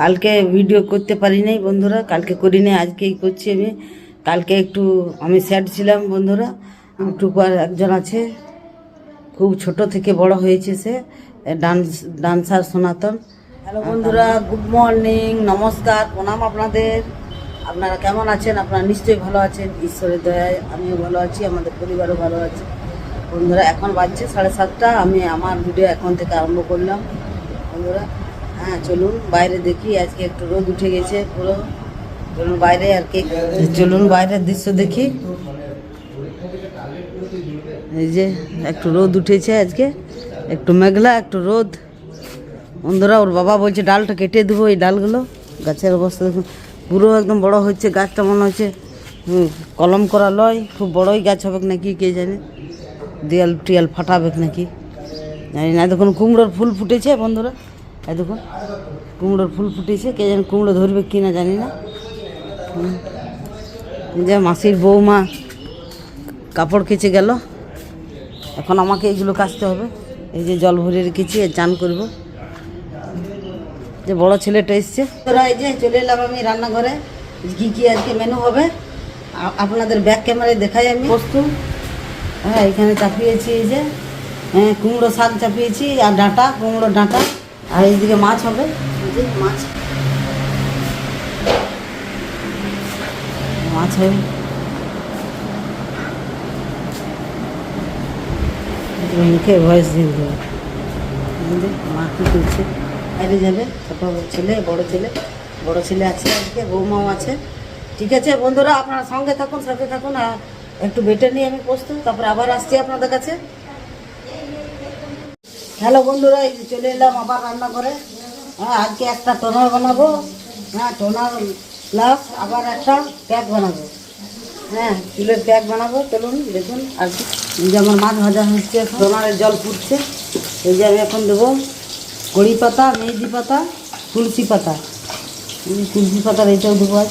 কালকে ভিডিও করতে পারি নাই বন্ধুরা, কালকে করি নাই আজকেই করছি আমি। কালকে একটু আমি স্যাড ছিলাম বন্ধুরা ইউটিউবার একজন আছে, খুব ছোট থেকে বড় হয়েছে সে ডান্স, ডান্সার সনাতন। হ্যালো বন্ধুরা গুড মর্নিং নমস্কার, প্রণাম আপনাদের। আপনারা কেমন আছেন? আপনারা নিশ্চয়ই ভালো আছেন। ঈশ্বরের দয়ায় আমিও ভালো আছি, আমাদের পরিবারও ভালো আছে। বন্ধুরা, এখন বাজছে সাড়ে সাতটা, আমি আমার ভিডিও এখন থেকে আরম্ভ করলাম। বন্ধুরা হ্যাঁ চলুন বাইরে দেখি, আজকে একটু রোদ উঠে গেছে পুরো। চলুন বাইরে আর কি, চলুন বাইরের দৃশ্য দেখি। এই যে একটু রোদ উঠেছে আজকে, একটু মেঘলা, একটু রোদ। বন্ধুরা, ওর বাবা বলছে ডালটা কেটে দেবো এই ডালগুলো। গাছের অবস্থা দেখুন, পুরো একদম বড় হচ্ছে, গাছটা মনে হচ্ছে কলম করা লয়, খুব বড়ই গাছ হবে নাকি, কে জানে? দেয়াল টিয়াল ফাটাবে নাকি? জানি না, দেখুন কুমড়োর ফুল ফুটেছে বন্ধুরা। এই দেখুন কুমড়োর ফুল ফুটেছে কে যেন কুমড়ো ধরবে কি না। জানি না যে মাসির বৌমা কাপড় কেচে গেল। এখন আমাকে এইগুলো কাচতে হবে। এই যে জল ভরে রেখেছি এর চান করব। যে বড় ছেলেটা এসছে। তোরা এই যে চলে এলাম আমি রান্নাঘরে। কী কী আজকে মেনু হবে? আপনাদের ব্যাক ক্যামেরায় দেখাই আমি। বস্তু। হ্যাঁ এখানে চাপিয়েছি এই যে হ্যাঁ কুমড়ো শাক চাপিয়েছি আর ডাঁটা কুমড়ো ডাঁটা। আর এইদিকে মাছ হবে? মাছ। মাছ হবে মুখে ভয়েস দিয়ে দেবো মা কী করছে? বাইরে যাবে ছেলে বড় ছেলে। বড় ছেলে আছে আজকে বৌমাও আছে। ঠিক আছে বন্ধুরা আপনারা সঙ্গে থাকুন সাথে থাকুন আর একটু বেটে নিয়ে আমি পোস্ত তারপরে আবার আসছি আপনাদের কাছে। হ্যালো বন্ধুরা, এই চলে এলাম আবার রান্না করে হ্যাঁ আজকে একটা টোনার বানাবো। হ্যাঁ টোনার প্লাস আবার একটা প্যাক বানাবো। হ্যাঁ চুলের প্যাক বানাবো। চলুন, দেখুন, আর যে আমার মাছ ভাজা হচ্ছে, টোনারের জল ফুটছে। এই যে আমি এখন দেবো কড়ি পাতা, মেহেদি পাতা, তুলসী পাতা। তুলসী পাতার এইটাও দেবো আজ।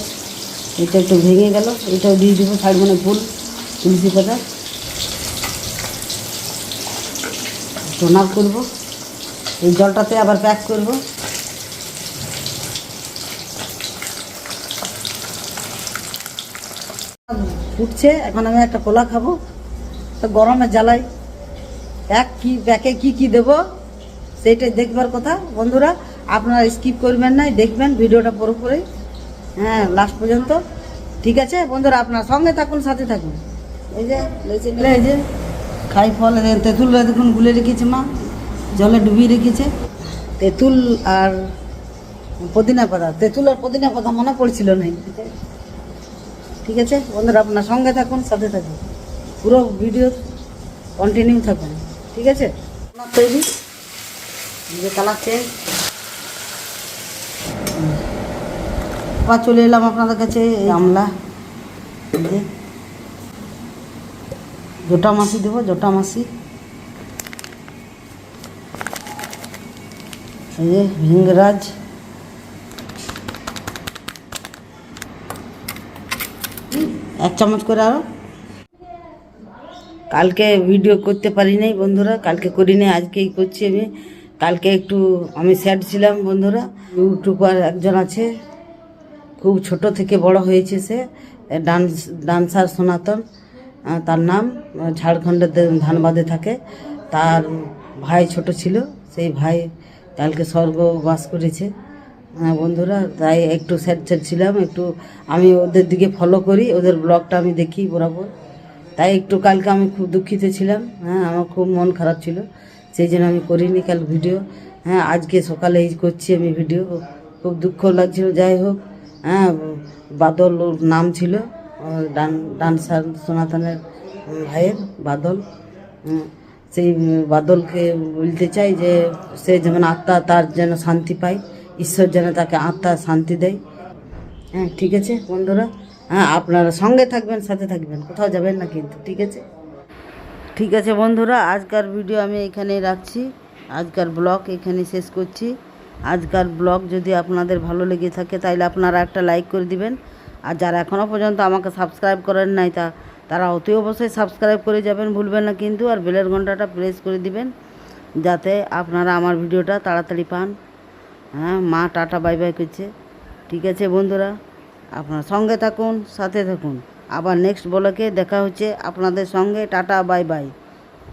এটা একটু ভেঙে গেল। এটাও দিয়ে দেবো সাইড মানে ফুল, তুলসী পাতা। টোনার করব। এই জলটাতে আবার প্যাক করব। ফুটছে, এখন আমি একটা কোলা খাব। তো গরমে জ্বালাই। প্যাক কি প্যাকে কি কি দেব, সেইটাই দেখবার কথা। বন্ধুরা, আপনারা স্কিপ করবেন না, দেখবেন ভিডিওটা পুরোপুরি হ্যাঁ লাস্ট পর্যন্ত। ঠিক আছে, বন্ধুরা, আপনার সঙ্গে থাকুন, সাথে থাকুন। এই যে এই যে। খাই ফল তেঁতুল দেখুন গুলে রেখেছে মা, জলে ডুবিয়ে রেখেছে। তেঁতুল আর পুদিনা পাতা, তেঁতুল আর পুদিনা পাতা মনে পড়ছিল না। ঠিক আছে? বন্ধুরা, আপনার সঙ্গে থাকুন, সাথে থাকুন। পুরো ভিডিও কন্টিনিউ থাকুন। ঠিক আছে? আপনার তৈরি যে কালার চেঞ্জ আবার চলে এলাম আপনাদের কাছে, এই আমলা। জোটা মাসি দেবো, জোটা মাসি। এই যে ভিঙ্গরাজ এক চামচ করে আরও। কালকে ভিডিও করতে পারি নাই বন্ধুরা, কালকে করি নাই, আজকেই করছি আমি। কালকে একটু আমি স্যাড ছিলাম বন্ধুরা। ইউটিউবার একজন আছে, খুব ছোট থেকে বড় হয়েছে সে ডান্স, ডান্সার সনাতন। তার নাম ঝাড়খণ্ডের ধানবাদে থাকে। তার ভাই ছোট ছিল, সেই ভাই কালকে স্বর্গবাস করেছে। বন্ধুরা, তাই একটু স্যাড স্যাড ছিলাম, একটু আমি ওদের দিকে ফলো করি, ওদের ব্লগটা আমি দেখি বরাবর। তাই একটু কালকে আমি খুব দুঃখিত ছিলাম হ্যাঁ আমার খুব মন খারাপ ছিল, সেই জন্য আমি করিনি কাল ভিডিও হ্যাঁ আজকে সকালে এই করছি আমি ভিডিও খুব দুঃখ লাগছিল, যাই হোক হ্যাঁ বাদল নাম ছিল। ডান ডান্সার সনাতনের ভাইয়ের বাদল। সেই বাদলকে বলতে চাই যে সে যেমন আত্মা, তার যেন শান্তি পায়, ঈশ্বর যেন তাকে আত্মা শান্তি দেয়। হ্যাঁ ঠিক আছে বন্ধুরা? হ্যাঁ আপনারা সঙ্গে থাকবেন, সাথে থাকবেন, কোথাও যাবেন না কিন্তু, ঠিক আছে? ঠিক আছে বন্ধুরা, আজকার ভিডিও আমি এখানেই রাখছি। আজকার ব্লগ এখানে শেষ করছি। আজকার ব্লগ যদি আপনাদের ভালো লেগে থাকে তাহলে আপনারা একটা লাইক করে দিবেন। আর যারা এখনও পর্যন্ত আমাকে সাবস্ক্রাইব করেন নাই তা, তারা অতি অবশ্যই সাবস্ক্রাইব করে যাবেন, ভুলবেন না কিন্তু, আর বেলের ঘন্টাটা প্রেস করে দিবেন, যাতে আপনারা আমার ভিডিওটা তাড়াতাড়ি পান। হ্যাঁ মা টাটা বাই বাই করছে। ঠিক আছে বন্ধুরা, আপনার সঙ্গে থাকুন, সাথে থাকুন। আবার নেক্সট ব্লকে দেখা হচ্ছে আপনাদের সঙ্গে। Tata bye bye